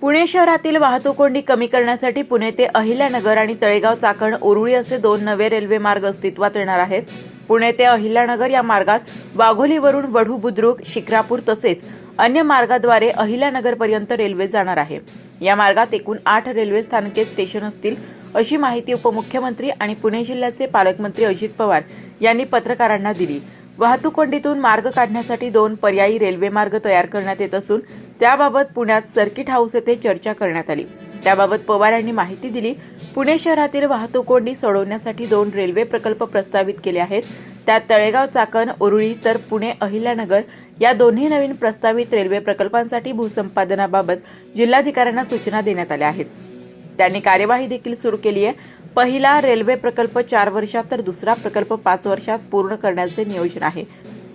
पुणे शहरातील वाहतूक कोंडी कमी करण्यासाठी पुणे ते अहिल्यानगर आणि तळेगाव चाकण उरुळी असे दोन नवे रेल्वे मार्ग अस्तित्वात येणार आहेत. पुणे ते अहिल्यानगर या मार्गात वाघोलीवरून वढू बुद्रुक शिक्रापूर तसेच अन्य मार्गाद्वारे अहिल्यानगरपर्यंत रेल्वे जाणार आहे. या मार्गात एकूण आठ रेल्वे स्थानके स्टेशन असतील अशी माहिती उपमुख्यमंत्री आणि पुणे जिल्ह्याचे पालकमंत्री अजित पवार यांनी पत्रकारांना दिली. वाहतूक कोंडीतून मार्ग काढण्यासाठी दोन पर्यायी रेल्वे मार्ग तयार करण्यात येत असून त्याबाबत पुण्यात सर्किट हाऊस येथे चर्चा करण्यात आली. त्याबाबत पवार यांनी माहिती दिली पुणे शहरातील वाहतूक कोंडी सोडवण्यासाठी दोन रेल्वे प्रकल्प प्रस्तावित केले आहेत. त्यात तळेगाव चाकण उरुळी तर पुणे अहिल्यानगर या दोन्ही नवीन प्रस्तावित रेल्वे प्रकल्पांसाठी भूसंपादनाबाबत जिल्हाधिकाऱ्यांना सूचना देण्यात आल्या आहेत. त्यांनी कार्यवाही देखील सुरू केली आहे. पहिला रेल्वे प्रकल्प चार वर्षात तर दुसरा प्रकल्प पाच वर्षात पूर्ण करण्याचे नियोजन आहे.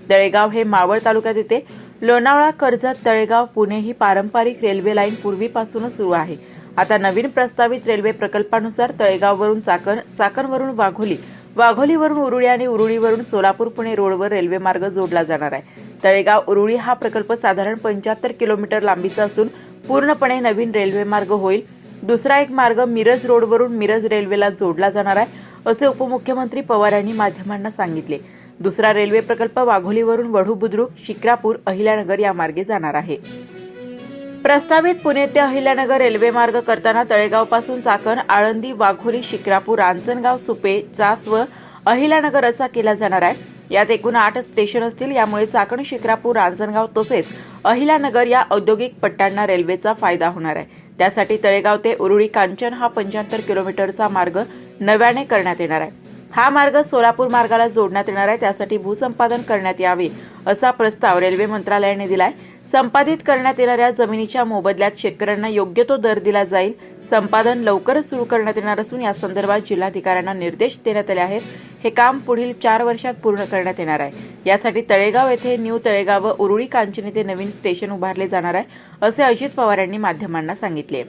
तळेगाव हे मावळ तालुक्यात येते. लोणावळा कर्जत तळेगाव पुणे ही पारंपरिक रेल्वे लाईन पूर्वीपासूनच सुरू आहे. आता नवीन प्रस्तावित रेल्वे प्रकल्पानुसार तळेगाववरून चाकण चाकणवरून वाघोली वाघोलीवरून उरुळी आणि उरुळीवरून सोलापूर पुणे रोडवर रेल्वे मार्ग जोडला जाणार आहे. तळेगाव उरुळी हा प्रकल्प साधारण पंच्याहत्तर किलोमीटर लांबीचा असून पूर्णपणे नवीन रेल्वे मार्ग होईल. दुसरा एक मार्ग मिरज रोडवरून मिरज रेल्वेला जोडला जाणार आहे असे उपमुख्यमंत्री पवार यांनी माध्यमांना सांगितले. दुसरा रेल्वे प्रकल्प वाघोलीवरून वढू बुद्रुक शिक्रापूर अहिल्यानगर या मार्गे जाणार आहे. प्रस्तावित पुणे ते अहिल्यानगर रेल्वे मार्ग करताना तळेगावपासून चाकण आळंदी वाघोली शिक्रापूर रांजणगाव सुपे चास व अहिल्यानगर असा केला जाणार आहे. यात एकूण आठ स्टेशन असतील. यामुळे चाकण शिक्रापूर रांजणगाव तसेच अहिल्यानगर या औद्योगिक पट्ट्यांना रेल्वेचा फायदा होणार आहे. त्यासाठी तळेगाव ते उरुळी कांचन हा पंच्याहत्तर किलोमीटरचा मार्ग नव्याने करण्यात येणार आहे. हा मार्ग सोलापूर मार्गाला जोडण्यात येणार आहे. त्यासाठी भूसंपादन करण्यात यावे असा प्रस्ताव रेल्वे मंत्रालयाने दिलाय. संपादित करण्यात येणाऱ्या जमिनीच्या मोबदल्यात शेतकऱ्यांना योग्य तो दर दिला जाईल. संपादन लवकरच सुरू करण्यात येणार असून या संदर्भात जिल्हाधिकाऱ्यांना निर्देश देण्यात आले आहेत. हे काम पुढील चार वर्षात पूर्ण करण्यात येणार आहे. यासाठी तळेगाव येथे न्यू तळेगाव व उरुळी कांचन येथे नवीन स्टेशन उभारले जाणार आहे असे अजित पवार यांनी माध्यमांना सांगितले.